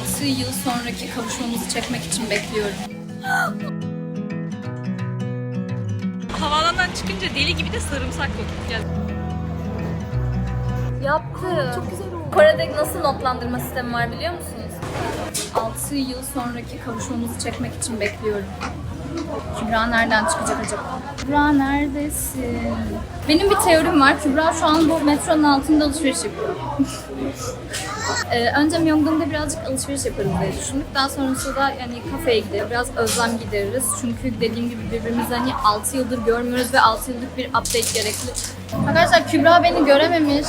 6 yıl sonraki kavuşmamızı çekmek için bekliyorum. Havaalanından çıkınca deli gibi de sarımsak koktu. Yani Yaptı. Çok güzel oldu. Kore'de nasıl notlandırma sistemi var biliyor musunuz? 6 yıl sonraki kavuşmamızı çekmek için bekliyorum. Kübra nereden çıkacak acaba? Kübra neredesin? Benim bir teorim var. Kübra şu an bu metronun altında alışveriş yapıyor. Ee, önce Myeongdong'da birazcık alışveriş yaparız diye düşündük. Daha sonrasında da yani kafeye gideriz, biraz özlem gideririz. Çünkü dediğim gibi birbirimizi hani 6 yıldır görmüyoruz ve 6 yıllık bir update gerekli. Arkadaşlar Kübra beni görememiş.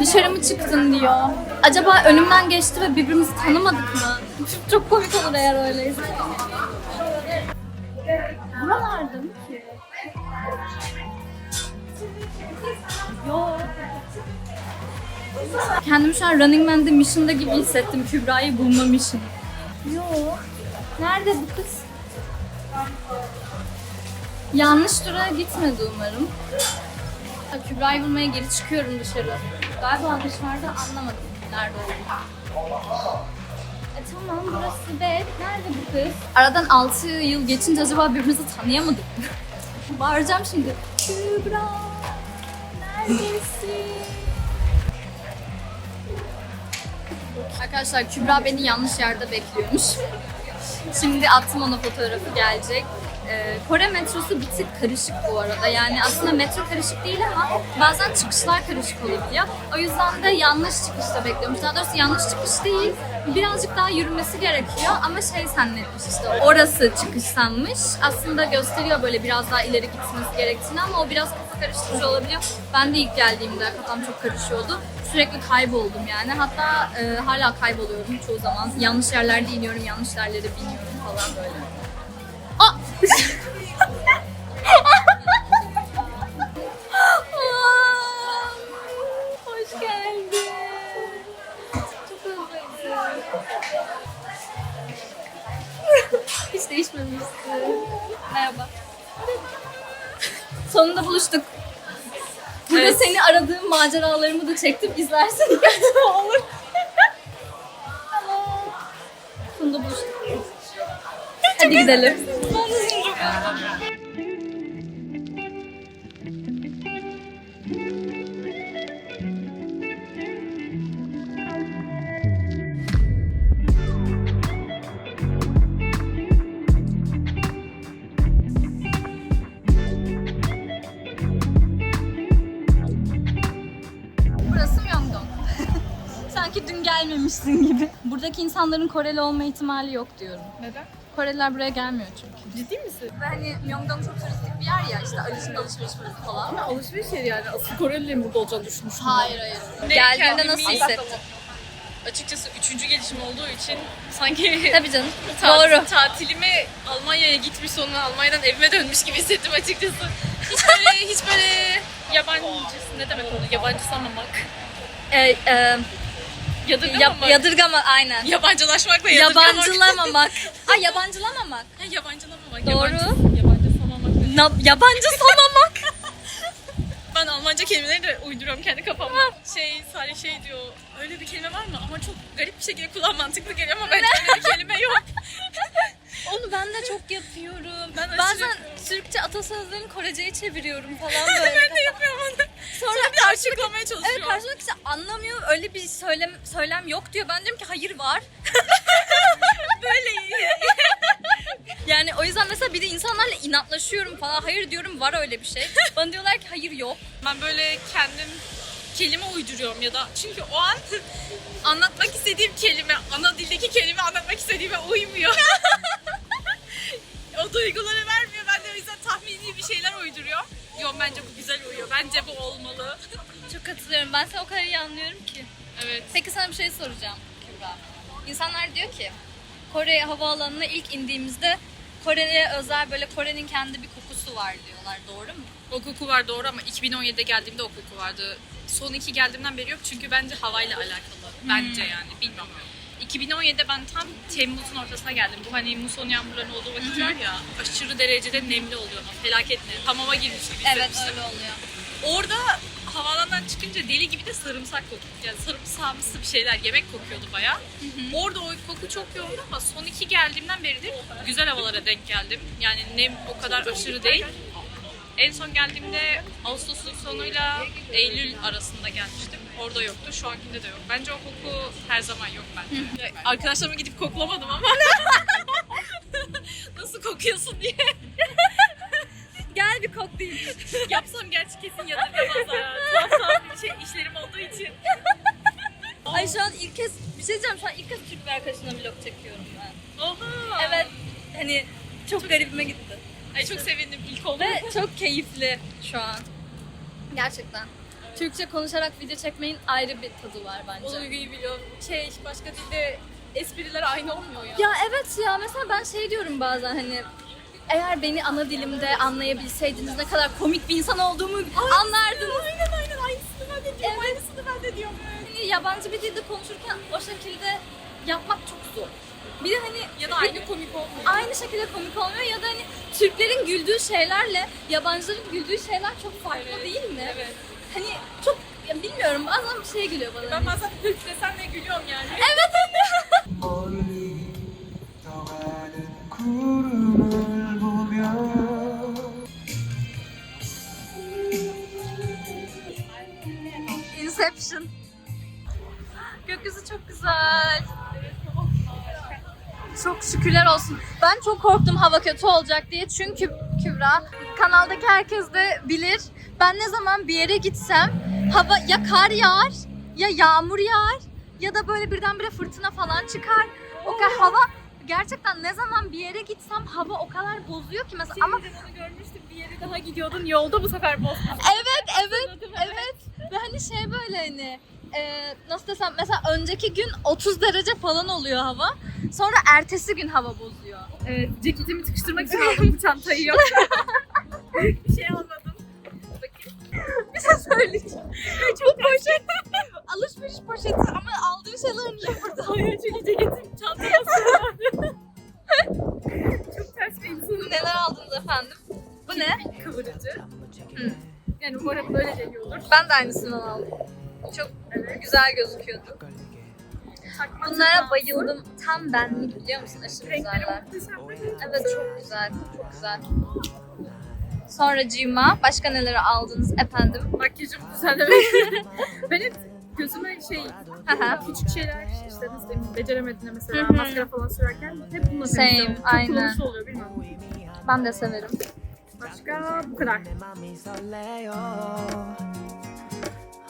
Dışarı mı çıktın diyor. Acaba önümden geçti ve birbirimizi tanımadık mı? Çok komik olur eğer öyleyse. Buralarda mı Kendimi şu an Running Man'de mission'da gibi hissettim. Kübra'yı bulma mission. Yok. Nerede bu kız? Yanlış durağa gitmedi umarım. Kübra'yı bulmaya geri çıkıyorum dışarı. Galiba dışarıda anlamadım nerede olduğunu. E tamam burası bed. Nerede bu kız? Aradan 6 yıl geçince acaba birbirimizi tanıyamadık mı? Bağıracağım şimdi. Kübra neredesin? Arkadaşlar Kübra beni yanlış yerde bekliyormuş. Şimdi attım ona fotoğrafı gelecek. Ee, Kore metrosu bir tık karışık bu arada. Yani aslında metro karışık değil ama bazen çıkışlar karışık olabiliyor. O yüzden de yanlış çıkışta bekliyormuş. Daha doğrusu yanlış çıkış değil. Birazcık daha yürümesi gerekiyor ama şey zannetmiş işte orası çıkış sanmış. Aslında gösteriyor böyle biraz daha ileri gitmesi gerektiğini ama o biraz karıştırıcı olabiliyor. Ben de ilk geldiğimde kafam çok karışıyordu. Sürekli kayboldum yani. Hatta e, hala kayboluyorum çoğu zaman. Yanlış yerlerde iniyorum, yanlış yerlere biniyorum falan böyle. Aa, Hoş geldin. Çok özledim. Hiç değişmemişsin. Merhaba. Sonunda buluştuk. Burada Evet. seni aradığım maceralarımı da çektim. İzlersin. Olur. Sonunda buluştuk. Hadi gidelim. Gelmemişsin gibi. Buradaki insanların Koreli olma ihtimali yok diyorum. neden? Koreliler buraya gelmiyor çünkü. Ciddi misin? Ve hani Myeongdong çok turistik bir yer ya işte alışveriş alışveriş falan. Ama alışveriş yeri yani. Asıl Korelilerin burada olacağını düşünmüştüm. Hayır hayır. Ne, Geldiğinde kendimi nasıl iyi hissettin? Açıkçası üçüncü gelişim olduğu için sanki Tabii canım. tat- Doğru. tatilime Almanya'ya gitmiş sonra Almanya'dan evime dönmüş gibi hissettim açıkçası. Hiç böyle hiç böyle yabancısı ne demek oldu? Yabancı sanmamak. Ee, e, Yadırgamamak. yap- yadırgama aynen. Yabancılaşmakla yadırgamak. Yabancılamamak. ha yabancılamamak. Ha, yabancılamamak. Doğru. Yabancı, yabancı sanmamak. Na- yabancı sanamak. Ben Almanca kelimeleri de uyduruyorum kendi kafamda. Şey, Salih şey diyor, öyle bir kelime var mı? Ama çok garip bir şekilde kullan mantıklı geliyor ama bence öyle bir kelime yok. Onu ben de çok yapıyorum. Ben aşırı Bazen yapıyorum. Türkçe atasözlerini Korece'ye çeviriyorum falan böyle. ben de yapıyorum onu. Sonra bir de açıklamaya çalışıyorum. Evet karşımdaki kişi anlamıyor. Öyle bir söylem söylem yok diyor. Ben diyorum ki hayır var. Böyle iyi. Yani o yüzden mesela bir de insanlarla inatlaşıyorum falan. Hayır diyorum var öyle bir şey. Bana diyorlar ki hayır yok. Ben böyle kendim kelime uyduruyorum ya da çünkü o an anlatmak istediğim kelime, ana dildeki kelime anlatmak istediğime uymuyor. O duyguları vermiyor. Ben de o yüzden tahmini bir şeyler uyduruyorum. Yok bence bu güzel uyuyor. Bence bu olmalı. Çok katılıyorum. Ben seni o kadar iyi anlıyorum ki. evet. Peki sana bir şey soracağım Kübra. İnsanlar diyor ki Kore havaalanına ilk indiğimizde Kore'ye özel böyle Kore'nin kendi bir kokusu var diyorlar. Doğru mu? O koku var doğru ama 2017'de geldiğimde o koku vardı. Son iki geldiğimden beri yok çünkü bence havayla alakalı. Bence yani bilmiyorum. 2017'de ben tam Temmuz'un ortasına geldim. Bu hani muson yağmurların olduğu vakit var ya aşırı derecede nemli oluyor. ama Felaket nem. Hamama girmiş gibi Evet hissetmiştim. öyle oluyor. Orada havaalanından çıkınca deli gibi de sarımsak kokuyor. Yani sarımsağımsı bir şeyler yemek kokuyordu bayağı. Orada o koku çok yoğundu ama son iki geldiğimden beridir güzel havalara denk geldim. Yani nem o kadar aşırı değil. En son geldiğimde Ağustos'un sonuyla Eylül arasında gelmiştim. Orada yoktu. Şu ankinde de yok. Bence o koku her zaman yok bende. Arkadaşlarıma gidip koklamadım ama. Nasıl kokuyorsun diye. Gel bir koklayayım. Yapsam gerçi kesin yadırgamazlar. Tuhaf tuhaf bir şey, işlerim olduğu için. Ay şu an ilk kez bir şey diyeceğim. Şu an ilk kez Türk bir arkadaşımla vlog çekiyorum ben. Oha. Evet. Hani çok garibime gitti. Ay çok sevindim ilk oldu. Ve çok keyifli şu an. Gerçekten. Türkçe konuşarak video çekmeyin ayrı bir tadı var O bence. duyguyu biliyorum. Şey başka dilde espriler aynı olmuyor ya. Ya evet ya mesela ben şey diyorum bazen hani eğer beni ana dilimde anlayabilseydiniz ne kadar komik bir insan olduğumu anlardınız. Aynen aynen aynısını ben de diyorum. Evet. Aynısını ben de diyorum. Hani yabancı bir dilde konuşurken o şekilde yapmak çok zor. Bir de hani Ya da aynı komik olmuyor. aynı şekilde komik olmuyor ya da hani Türklerin güldüğü şeylerle yabancıların güldüğü şeyler çok farklı Evet, değil mi? Evet hani çok ya bilmiyorum bazen bir şey geliyor bana. Ben bazen Türk desem de gülüyorum yani. Evet evet. Inception. Gökyüzü çok güzel. Çok şükürler olsun. Ben çok korktum hava kötü olacak diye. Çünkü Kübra kanaldaki herkes de bilir ben ne zaman bir yere gitsem hava ya kar yağar ya yağmur yağar ya da böyle birdenbire fırtına falan çıkar. O kadar hava gerçekten ne zaman bir yere gitsem hava o kadar bozuyor ki mesela ama Ama onu görmüştüm bir yere daha gidiyordun yolda bu sefer bozmuş. Evet, evet, evet. Ve hani şey böyle hani e, nasıl desem mesela önceki gün 30 derece falan oluyor hava. Sonra ertesi gün hava bozuyor. Evet, ceketimi sıkıştırmak için aldım bu çantayı yok. bir şey almadım. Şey söyleyeceğim. Bu poşet alışveriş poşeti ama aldığın şeyler niye burada? Hayır çünkü ceketim çantaya sığmadı. Çok ters bir insanım. Neler aldınız efendim? Bu ne? Kıvırıcı. Hı. Yani umarım böyle geliyordur. Ben de aynısından aldım. Çok güzel gözüküyordu. Takma Bunlara bayıldım. Tam benlik biliyor musun? Aşırı Renkleri güzeller. muhteşem? Evet çok güzel, çok güzel. Sonra cima. Başka neleri aldınız efendim? Makyajımı düzenlemek. ben hep gözüme şey Haha. küçük şeyler işte nasıl diyeyim beceremediğinde mesela Hı hı. maskara falan sürerken hep bununla Same, temizliyorum. Çok aynen. kullanışlı oluyor bilmem. Ben de severim. Başka bu kadar. 내 맘이 설레요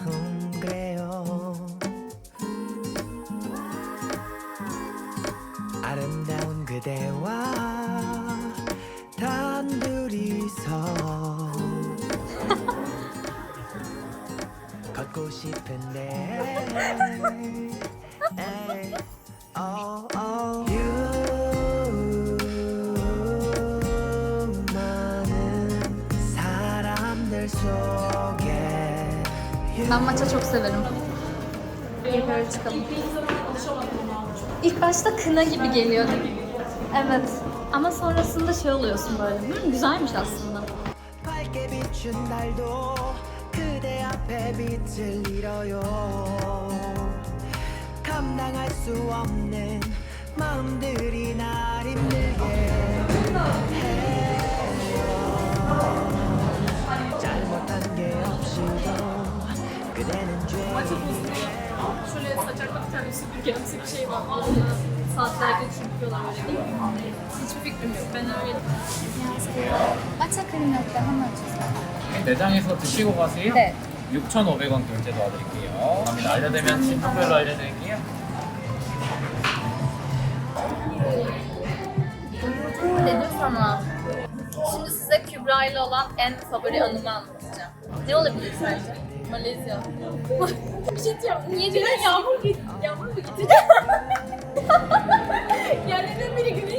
음 그래요 아름다운 그대와 단둘이서 걷고 싶은데 에이, 어, 어. 많은 사람들 속에 Ben maça çok severim. Yukarı çıkalım. İlk başta kına gibi geliyor değil mi? Evet. Ama sonrasında şey oluyorsun böyle. Hı, güzelmiş aslında. Maçı bozuyor. Şöyle saçakla bir tane bir şey var. Altına saatlerce çırpıyorlar öyle değil mi? Hiçbir fikrim yok. Ben öyle Maça 크림라떼 하나 주세요. 매장에서 드시고 가세요. 네. 6,500원 결제 도와드릴게요. 감사합니다. 알려드리면 진품별로 알려드릴게요. Dedim sana. Şimdi size Kübra ile olan en favori anımı anlatacağım. Ne olabilir sence? Malezya. bir şey diyeceğim. Niye Neden güneş? yağmur git? Yağmur mu gitti? Yerlerden biri güneşliydi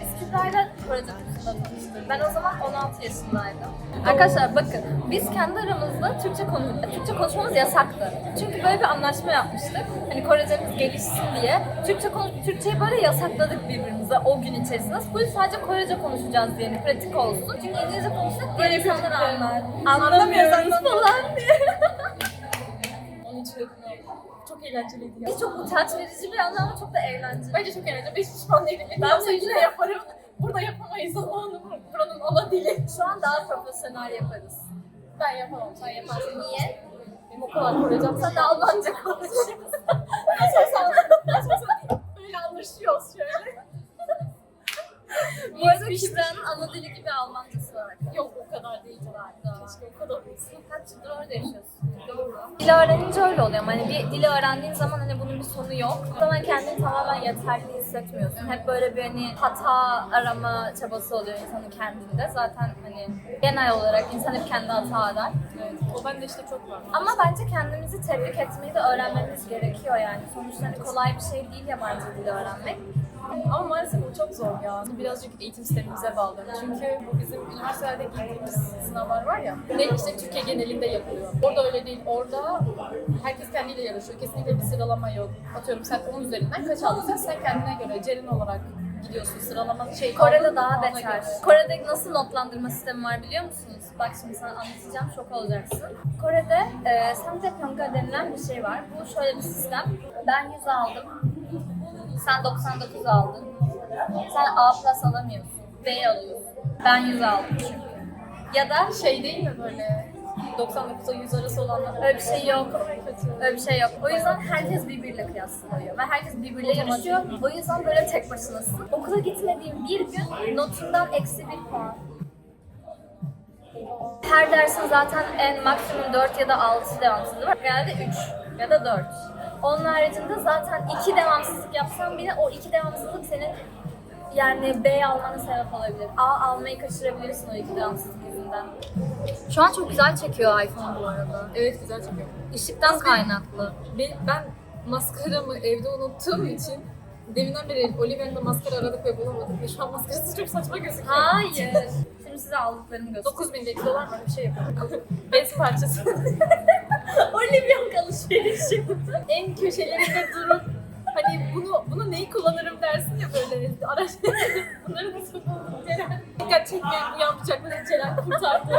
biz Kübra'yla Korece kursunda tanıştık. Ben o zaman 16 yaşındaydım. Arkadaşlar bakın biz kendi aramızda Türkçe konu Türkçe konuşmamız yasaktı. Çünkü böyle bir anlaşma yapmıştık. Hani Korecemiz gelişsin diye. Türkçe konuş Türkçeyi böyle yasakladık birbirimize o gün içerisinde. Full sadece Korece konuşacağız diye hani pratik olsun. Çünkü İngilizce konuşsak diğer insanlar anlar. Anlamıyoruz falan diye. Onun için çok eğlenceliydi ya. Biz çok utanç verici bir yandan ama çok da eğlenceli. Bence çok eğlenceli. Beş pişman değilim. Ben Ben bu yine yaparım. Burada yapamayız ama onu buranın ana dili. Şu an daha profesyonel yaparız. Ben yapamam. Sen yaparsın. Niye? Benim o kadar koruyacağım. Sen de Almanca konuşuyorsun. Nasıl sen böyle anlaşıyoruz şöyle. Bu arada Kübra'nın ana dili gibi Almancası var. Yok o kadar değil herhalde. Keşke o kadar. Kaç yıldır orada yaşıyorsun? Doğru. Dil öğrenince öyle oluyor. Hani bir dili öğrendiğin zaman hani bunun bir sonu yok. O zaman kendini tamamen yeterli hissetmiyorsun. Hep böyle bir hani hata arama çabası oluyor insanın kendinde. Zaten hani genel olarak insan hep kendi hata arar. Evet. O bende işte çok var. Ama bence kendimizi tebrik etmeyi de öğrenmemiz gerekiyor yani. Sonuçta hani kolay bir şey değil yabancı dili öğrenmek. Ama maalesef bu çok zor ya. Birazcık eğitim sistemimize bağlı. Çünkü bu bizim üniversitelerde girdiğimiz sınavlar var ya. Ne işte Türkiye genelinde yapılıyor. Orada öyle değil. Orada herkes kendiyle yarışıyor. Kesinlikle bir sıralama yok. Atıyorum sen 10 üzerinden kaç aldıysan sen kendine göre Ceren olarak gidiyorsun. Sıralama şey Kore'de daha beter. göre. Kore'de nasıl notlandırma sistemi var biliyor musunuz? Bak şimdi sana anlatacağım, şok olacaksın. Kore'de e, Samtaepyeonga denilen bir şey var. Bu şöyle bir sistem. Ben 100 aldım. Sen 99 aldın. Sen A plus alamıyorsun. B alıyorsun. Ben 100 aldım çünkü. Ya da Şey değil mi böyle 99'a 100 arası olanlar? öyle bir şey yok. Öyle bir şey yok. O yüzden herkes birbiriyle kıyaslanıyor ve herkes birbiriyle yarışıyor. O yüzden böyle tek başınasın. Okula gitmediğin bir gün notundan eksi bir puan. Her dersin zaten en maksimum 4 ya da 6 devamsızlığı var. Genelde 3 ya da 4. Onun haricinde zaten 2 devamsızlık yapsan bile o 2 devamsızlık senin yani B almana sebep olabilir. A almayı kaçırabilirsin o 2 devamsızlık yüzünden. Şu an çok güzel çekiyor iPhone bu arada. Evet güzel çıkıyor. Işıktan kaynaklı. Ben, ben maskaramı evde unuttuğum için deminden beri Oliver'ın da maskara aradık ve bulamadık ve şu an maskarası çok saçma gözüküyor. Hayır. Şimdi size aldıklarımı göstereyim. 9000 bin dolar mı bir şey yapalım. Bez parçası. Olivia alışverişi. en köşelerinde durup hani bunu bunu neyi kullanırım dersin ya böyle araç bunları nasıl buldum Ceren. Dikkat çekmeyen bu yan bıçakları Ceren kurtardı.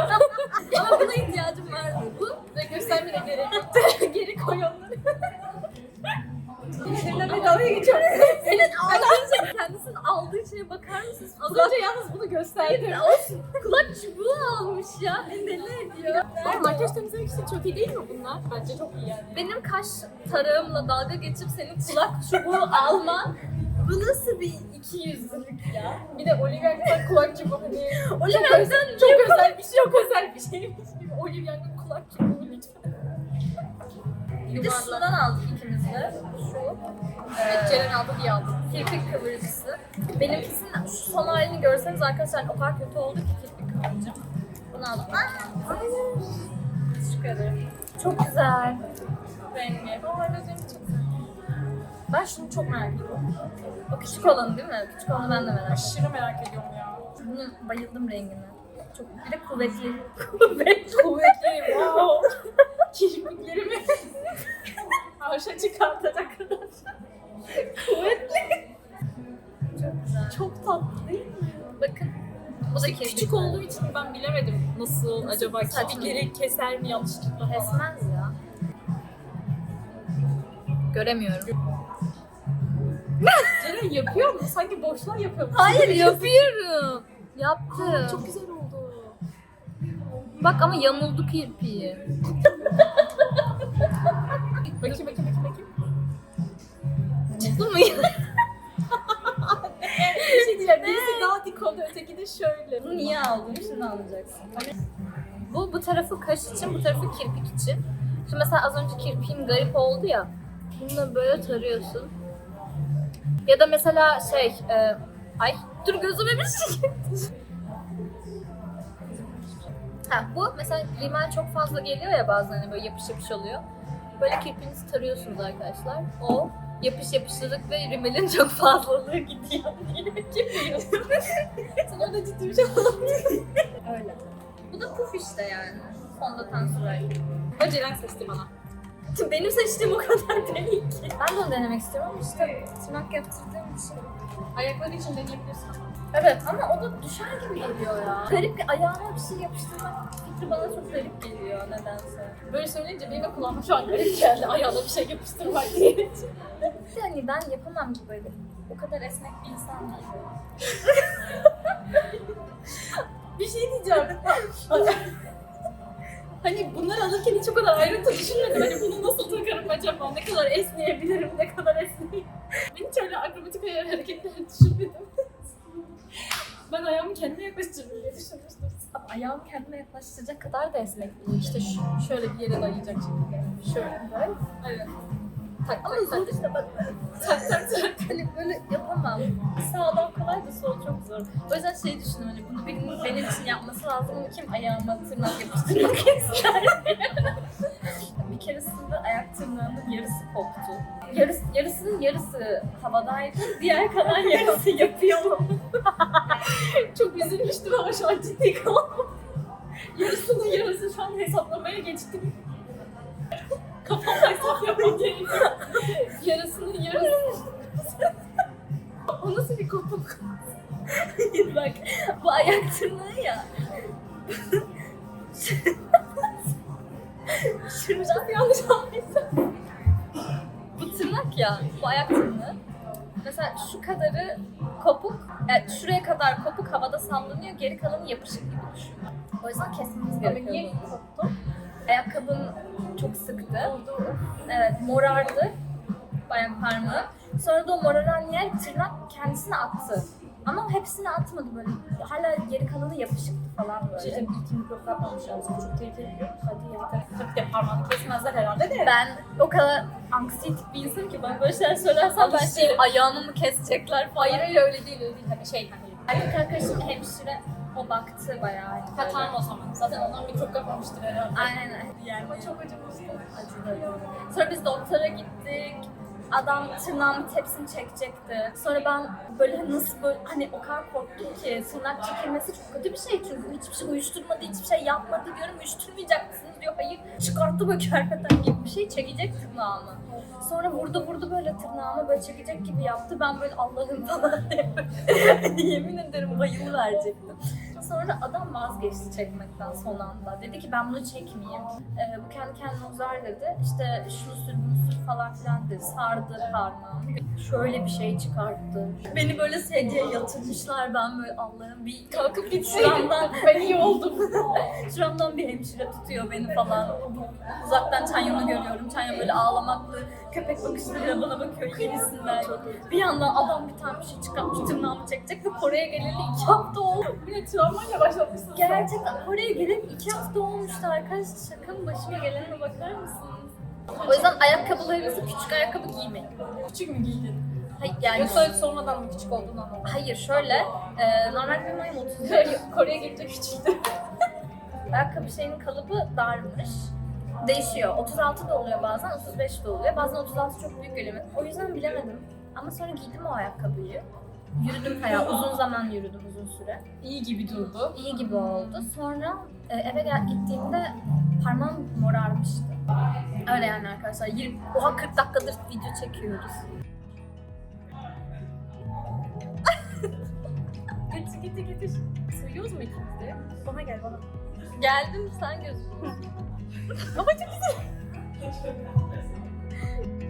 Ama makyaj temizlemek için çok iyi değil mi bunlar? Bence çok iyi yani. Benim kaş tarağımla dalga geçip senin kulak çubuğu alman bu nasıl bir ikiyüzlülük ya? Bir de Olivia'nın kulak çubuğu hani Olivia'nın çok özel bir şey, çok özel bir şeymiş gibi. Olivia'nın kulak çubuğu lütfen. Bir de şundan aldık ikimiz de. Şu. Evet, Ceren aldı diye aldım. kirpik kıvırıcısı. Benimkisinin şu son halini görseniz arkadaşlar o kadar kötü oldu ki kirpik kıvırıcı. Aldım. Aa, Hayır. Teşekkür ederim. Çok güzel. Rengi. Ama öyle Ceren çok güzel. Ben şunu çok merak ediyorum. O küçük olanı değil mi? Küçük olanı ben de merak ediyorum. Aşırı merak ediyorum ya. Bunun bayıldım rengine. Çok bir de kuvvetli. kuvvetli. Kuvvetli, wow. Kirpiklerimi arşa çıkartacak kadar. Kuvvetli. Çok güzel. Çok tatlı değil mi? Bakın. Bu da kirpik. Küçük olduğu için ben bilemedim nasıl acaba kirpikleri keser mi yanlışlıkla falan. Kesmez ya. Göremiyorum. Ceren yapıyor mu? Sanki boşluğa yapıyor? Hayır yapıyorum. Yaptım. Aa, çok güzel oldu. Bak ama yamuldu kirpiği. Bakayım bakayım bakayım bakayım. Mı öteki de şöyle. Bunu niye aldın? Şimdi anlayacaksın. Bu bu tarafı kaş için, bu tarafı kirpik için. Şimdi mesela az önce kirpiğim garip oldu ya. Bunu böyle tarıyorsun. Ya da mesela şey, e, ay dur gözüme bir şey. Ha, bu mesela rimel çok fazla geliyor ya bazen hani böyle yapış yapış oluyor. Böyle kirpiğinizi tarıyorsunuz arkadaşlar. O yapış yapıştırdık ve rimelin çok fazlalığı gidiyor diye geliyorsun. Sen orada ciddi bir şey. Öyle. Bu da puf işte yani. Fondöten sürerken. O Ceren seçti bana. Benim seçtiğim o kadar değil onu denemek istiyorum ama işte tırnak yaptırdığım için. Ayakları için deneyebilirsin ama. Evet ama o da düşer gibi geliyor ya. Garip bir ayağıma bir şey yapıştırmak fikri bana çok garip geliyor nedense. Böyle söyleyince benim de kulağıma şu an garip geldi. Ayağına bir şey yapıştırmak diye. Yani ben yapamam ki böyle. O kadar esnek bir insan değilim. bir şey diyeceğim. hani bunları alırken hiç o kadar ayrıntı düşünmedim. Hani bunu nasıl takarım acaba? Ne kadar esneyebilirim, ne kadar esneyeyim. Ben hiç öyle akrobatik ayar hareketler düşünmedim. ben ayağımı kendime yaklaştırırım diye düşünmüştüm. Ama ayağımı kendime yaklaştıracak kadar da esnek değilim. İşte şöyle bir yere dayayacak şekilde. Şöyle. Böyle. Evet. Tak, ama zor işte bak. tak tak tak. Hani böyle yapamam. Sağdan kolay da sol çok zor. O yüzden şey düşündüm hani bunu birinin benim için yapması lazım ama kim ayağıma tırnak yapıştırmak ister? bir keresinde ayak tırnağımın yarısı koptu. Yarısı, yarısının yarısı havadaydı. Diğer kalan yarısı yapıyor. Çok üzülmüştüm ama şu an ciddi kalamam. Yarısının yarısı şu an hesaplamaya geçtim. Kafamda hesap yapmam gerekiyor. Yarısının yarısı. o nasıl bir kopuk? Bak bu ayak tırnağı ya. Şuradan yanlış anlaysam. Bu tırnak ya, bu ayak tırnağı. Mesela şu kadarı kopuk, yani şuraya kadar kopuk havada sallanıyor, geri kalanı yapışık gibi düşün. O yüzden kesmemiz Ama gerekiyor. niye bunu. koptu? Ayakkabın çok sıktı. Evet, morardı ayak parmağı. Sonra da o moraran yer tırnak kendisine attı. Ama hepsini atmadı böyle. Hala geri kalanı yapışıktı falan böyle. Şey, ilk mikrop kapmamış lazım. Çok tehlikeli biliyor musun? Hadi ya. Tabii de parmağını kesmezler herhalde de. Ben o kadar anksiyetik bir insanım ki bana böyle şeyler söylersen ben şey ayağımı mı kesecekler falan. Hayır hayır öyle değil öyle değil. Hani şey hani. Erkek arkadaşım hemşire o baktı bayağı. Ha tamam o zaman. Zaten ondan mikrop kapmamıştır herhalde. Aynen. Yani. Ama çok acımıştı. Acıdı. Sonra biz doktora gittik. Adam tırnağımı tepsini çekecekti. Sonra ben böyle nasıl böyle hani o kadar korktum ki tırnak çekilmesi çok kötü bir şey çünkü hiçbir şey uyuşturmadı, hiçbir şey yapmadı diyorum. Uyuşturmayacak mısınız diyor. Hayır çıkarttı böyle kerpeten gibi bir şey çekecek tırnağımı. Sonra vurdu vurdu böyle tırnağımı böyle çekecek gibi yaptı. Ben böyle Allah'ım falan diye yemin ederim bayılı. Sonra adam vazgeçti çekmekten son anda. Dedi ki ben bunu çekmeyeyim. Ee, bu kendi kendine uzar dedi. İşte şunu sür bunu sür falan filan dedi. Sardı parmağımı. Şöyle bir şey çıkarttı. Beni böyle sedyeye yatırmışlar. Ben böyle Allah'ım bir kalkıp git şuramdan. ben iyi oldum. şuramdan bir hemşire tutuyor beni falan. Uzaktan Çanyon'u görüyorum. Çanyon böyle ağlamaklı köpek bakışlarıyla bana bakıyor yenisinden. Bir yandan adam bir tane bir şey çıkartmış tırnağımı çekecek ve Kore'ye geleli iki hafta oldu. Bir de travmayla başlamışsın. Gerçekten Kore'ye gelip iki hafta olmuştu arkadaşlar. Şaka mı başıma gelene bakar mısınız? O yüzden ayakkabılarınızı küçük ayakkabı giymeyin. Küçük mü giydin? Hayır yani Yoksa sonradan mı küçük olduğunu anladın? hayır şöyle e, normal bir mayım 34 Kore'ye gelince küçüldü. ayakkabı şeyinin kalıbı darmış. Değişiyor. 36 da oluyor bazen, 35 de oluyor. Bazen 36 çok büyük geliyor. O yüzden bilemedim. Ama sonra giydim o ayakkabıyı. Yürüdüm bayağı uzun zaman yürüdüm uzun süre. İyi gibi durdu. İyi gibi oldu. Sonra e, eve gel gittiğimde parmağım morarmıştı. Öyle yani arkadaşlar. 20, oha 40 dakikadır video çekiyoruz. Getir getir getir. Sığıyoruz mu ikimiz de? Bana gel bana. Geldim sen gözüküyorsun. Ama çok güzel.